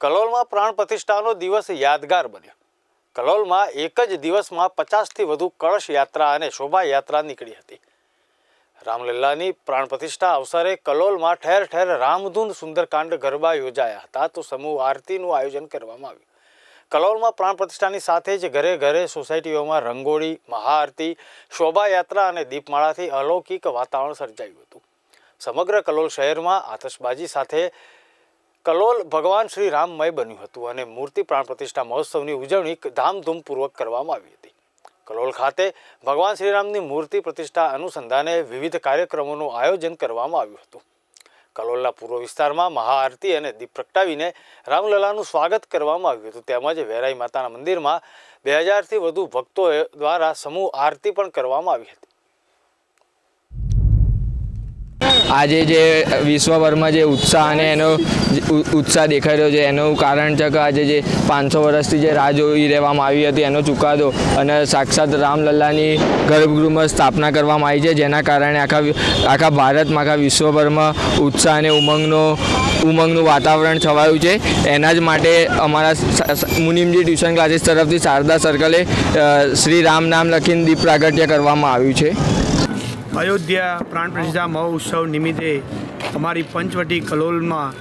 કલોલમાં પ્રાણ પ્રતિષ્ઠાનો દિવસ યાદગાર બન્યો. કલોલમાં એક જ દિવસમાં પચાસથી વધુ કળશ યાત્રા અને શોભાયાત્રા નીકળી હતી. રામલલ્લાની પ્રાણ પ્રતિષ્ઠા અવસરે કલોલમાં ઠેર ઠેર રામધૂન સુંદરકાંડ ગરબા યોજાયા હતા. તો સમૂહ આરતીનું આયોજન કરવામાં આવ્યું. કલોલમાં પ્રાણ પ્રતિષ્ઠાની સાથે જ ઘરે ઘરે સોસાયટીઓમાં રંગોળી, મહાઆરતી, શોભાયાત્રા અને દીપમાળાથી અલૌકિક વાતાવરણ સર્જાયું હતું. સમગ્ર કલોલ શહેરમાં આતશબાજી સાથે કલોલ ભગવાન શ્રી રામમય બન્યું હતું અને મૂર્તિ પ્રાણ પ્રતિષ્ઠા મહોત્સવની ઉજવણી ધામધૂમપૂર્વક કરવામાં આવી હતી. કલોલ ખાતે ભગવાન શ્રીરામની મૂર્તિ પ્રતિષ્ઠા અનુસંધાને વિવિધ કાર્યક્રમોનું આયોજન કરવામાં આવ્યું હતું. કલોલના પૂર્વ વિસ્તારમાં મહાઆરતી અને દીપ પ્રગટાવીને રામલલાનું સ્વાગત કરવામાં આવ્યું હતું. તેમજ વેરાઈ માતાના મંદિરમાં બે હજારથી વધુ ભક્તો દ્વારા સમૂહ આરતી પણ કરવામાં આવી હતી. આજે જે વિશ્વભરમાં જે ઉત્સાહ અને એનો ઉત્સાહ દેખાઈ રહ્યો છે, એનું કારણ છે કે આજે જે પાંચસો વર્ષથી જે રાહ જોઈ રહેવામાં આવી હતી, એનો ચુકાદો અને સાક્ષાત રામલલ્લાની ગર્ભગૃહમાં સ્થાપના કરવામાં આવી છે, જેના કારણે આખા આખા ભારતમાં, આખા વિશ્વભરમાં ઉત્સાહ અને ઉમંગનો, ઉમંગનું વાતાવરણ છવાયું છે. એના જ માટે અમારા મુનિમજી ટ્યુશન ક્લાસીસ તરફથી શારદા સર્કલે શ્રી રામ નામ લખીને દીપ પ્રાગટ્ય કરવામાં આવ્યું છે. અયોધ્યા પ્રાણ પ્રતિષ્ઠા મહોત્સવ નિમિત્તે અમારી પંચવટી કલોલમાં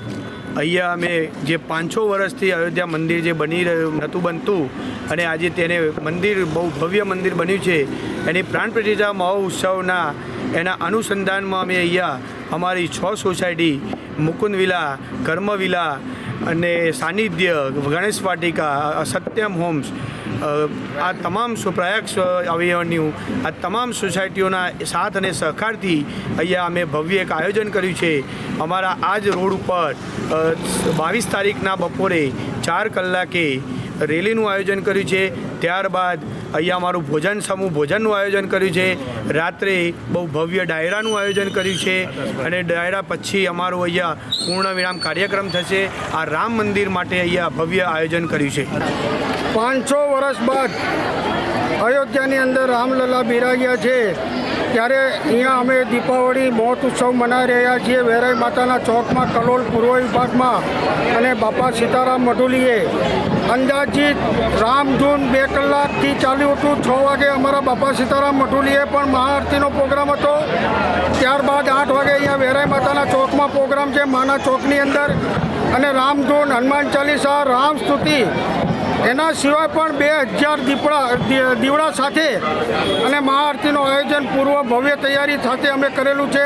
અહીંયા અમે જે પાંચસો વર્ષથી અયોધ્યા મંદિર જે બની રહ્યું, નહોતું બનતું અને આજે તેને મંદિર, બહુ ભવ્ય મંદિર બન્યું છે, એની પ્રાણ પ્રતિષ્ઠા મહોત્સવના એના અનુસંધાનમાં અમે અહીંયા અમારી છ સોસાયટી મુકુંદ વિલા કર્મ અને સાનિધ્ય, ગણેશ વાટિકા, સત્યમ હોમ્સ આ તમામ પ્રયાગ અવયવનું આ તમામ સોસાયટીઓના સાથ અને સહકારથી અહીંયા અમે ભવ્ય એક આયોજન કર્યું છે. અમારા આ જ રોડ ઉપર બાવીસ તારીખના બપોરે ચાર કલાકે રેલીનું આયોજન કર્યું છે. ત્યારબાદ અહીંયા અમારું ભોજન સમૂહ ભોજનનું આયોજન કર્યું છે. રાત્રે બહુ ભવ્ય ડાયરાનું આયોજન કર્યું છે અને ડાયરા પછી અમારું અહીંયા પૂર્ણ વિરામ કાર્યક્રમ થશે. આ રામ મંદિર માટે અહીંયા ભવ્ય આયોજન કર્યું છે. પાંચસો વર્ષ બાદ અયોધ્યાની અંદર રામલલા બિરાજ્યા છે. ત્યારે અહીંયા અમે દીપાવળી મોત ઉત્સવ મનાવી રહ્યા છીએ. વેરાઈ માતાના ચોકમાં કલોલ પૂર્વ વિભાગમાં અને બાપા સીતારામ મઢુલીએ અંદાજિત રામધૂન બે કલાકથી ચાલ્યું હતું. છ વાગે અમારા બાપા સીતારામ મઢુલીએ પણ મહાઆરતીનો પ્રોગ્રામ હતો. ત્યારબાદ આઠ વાગે અહીંયા વેરાઈ માતાના ચોકમાં પ્રોગ્રામ છે, માના ચોકની અંદર. અને રામધૂન હનુમાન ચાલીસા, રામ સ્તુતિ એના સિવાય પણ બે હજાર દીપડા દીવડા સાથે અને મહાઆરતીનું આયોજન પૂર્વ ભવ્ય તૈયારી સાથે અમે કરેલું છે.